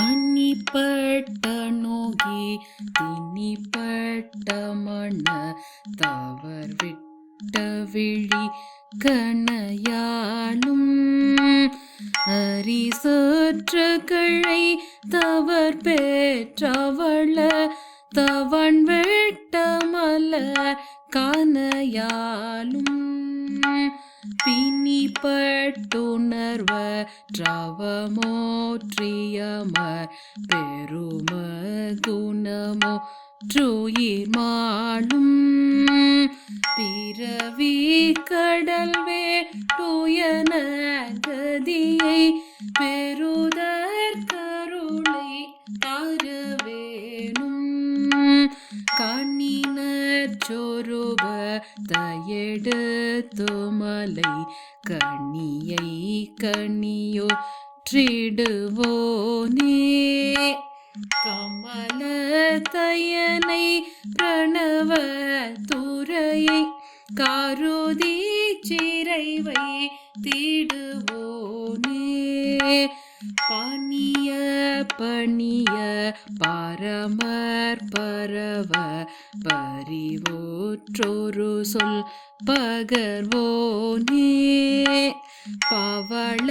அன்னிப்பட்ட நோகி தின்னிப்பட்ட மண தவர் விட்ட விழி கணையாலும் அரிசற்ற கிளை தவர் பெற்றவள தவன் விட்ட மலர் கனையாலும் பிணிப்பட்டுணர்வ ட்ரவமோற்றியமர் பெரும குணமோ ற்றுயிர் மாளும் பிறவி கடல் வேட்டுயன கதியை பெருதற் கருளை தரவேணும் கண் சொருப தயெடுத்து மலை கண்ணியை கண்ணியோ ற்றிடுவோனே கமல தயனை பிரணவ துறையை காரோதி சிறைவை தீடுவோனே பணிய பரமர் பரவ பரிவோற்றொரு சொல் பகர்வோனே. பவள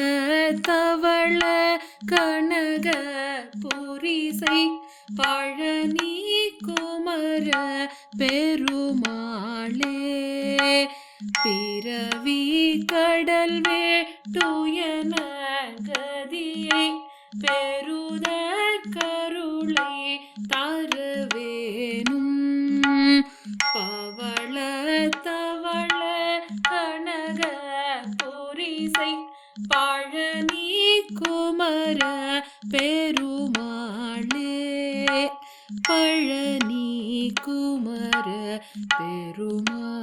தவள கனக பொரிசை பழனி குமர பெருமாளே. பிறவி கடல் வேட்டுயன கதியை பெரு வேணும். பவள தவள கனக பொரிசை பழனி குமர பெருமாளே. பழனி குமர பெருமாளே.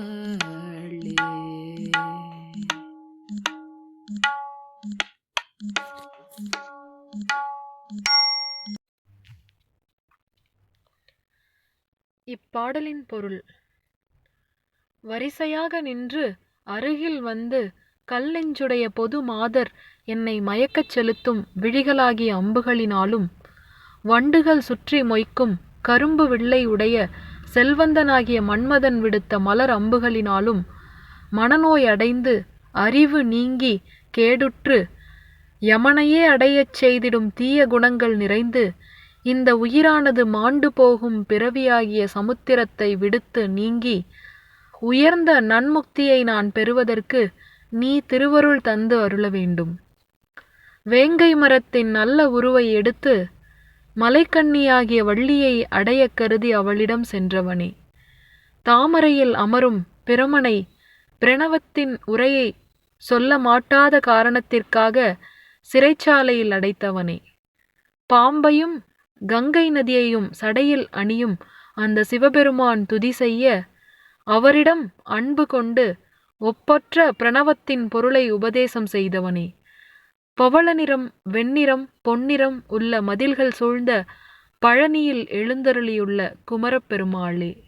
இப்பாடலின் பொருள். வரிசையாக நின்று அருகில் வந்து கல்லெஞ்சுடைய பொது மாதர் என்னை மயக்கச் செலுத்தும் விழிகளாகிய அம்புகளினாலும் வண்டுகள் சுற்றி மொய்க்கும் கரும்பு வில்லை உடைய செல்வந்தனாகிய மன்மதன் விடுத்த மலர் அம்புகளினாலும் மனநோய் அடைந்து அறிவு நீங்கி கேடுற்று யமனையே அடையச் செய்திடும் தீய குணங்கள் நிறைந்து இந்த உயிரானது மாண்டு போகும் பிறவியாகிய சமுத்திரத்தை விடுத்து நீங்கி உயர்ந்த நன்முக்தியை நான் பெறுவதற்கு நீ திருவருள் தந்து அருள வேண்டும் வேங்கை மரத்தின் நல்ல உருவை எடுத்து மலைக்கண்ணியாகிய வள்ளியை அடையக் கருதி அவளிடம் சென்றவனே. தாமரையில் அமரும் பிரமனை பிரணவத்தின் உரையை சொல்ல மாட்டாத காரணத்திற்காக சிறைச்சாலையில் அடைத்தவனே. பாம்பையும் கங்கை நதியையும் சடையில் அணியும் அந்த சிவபெருமான் துதி செய்ய அவரிடம் அன்பு கொண்டு ஒப்பற்ற பிரணவத்தின் பொருளை உபதேசம் செய்தவனே. பவள நிறம் வெண்ணிறம் பொன்னிறம் உள்ள மதில்கள் சூழ்ந்த பழனியில் எழுந்தருளியுள்ள குமரப்பெருமாளே